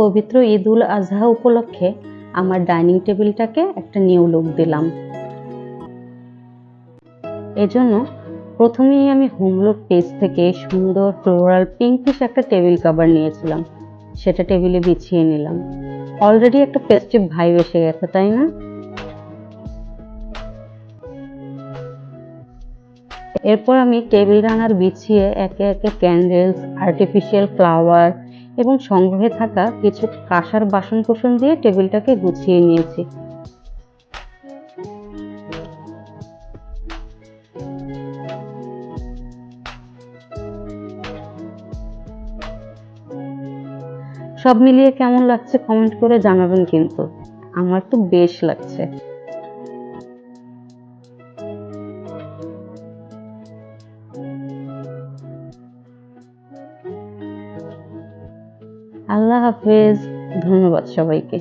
পবিত্র ঈদ উল আজহা উপলক্ষে আমার ডাইনিং টেবিলটাকে একটা নিউ লুক দিলাম। এজন্য প্রথমেই আমি হোমলুক পেজ থেকে সুন্দর ফ্লোরাল পিঙ্কিশ একটা টেবিল কভার নিয়েছিলাম। সেটা টেবিলে বিছিয়ে নিলাম। অলরেডি একটা ফেস্টিভ ভাইব এসে গেছে, তাই না? এরপর আমি টেবিল রানার বিছিয়ে একে একে ক্যান্ডেলস আর্টিফিশিয়াল ফ্লাওয়ার এবং সংগ্রহে থাকা কিছু কাঁসার বাসন কোসন দিয়ে টেবিলটাকে গুছিয়ে নিয়েছি। সব মিলিয়ে কেমন লাগছে কমেন্ট করে জানাবেন কিন্তু। আমার তো বেশ লাগছে। আল্লাহ হাফেজ ধন্যবাদ সবাইকে।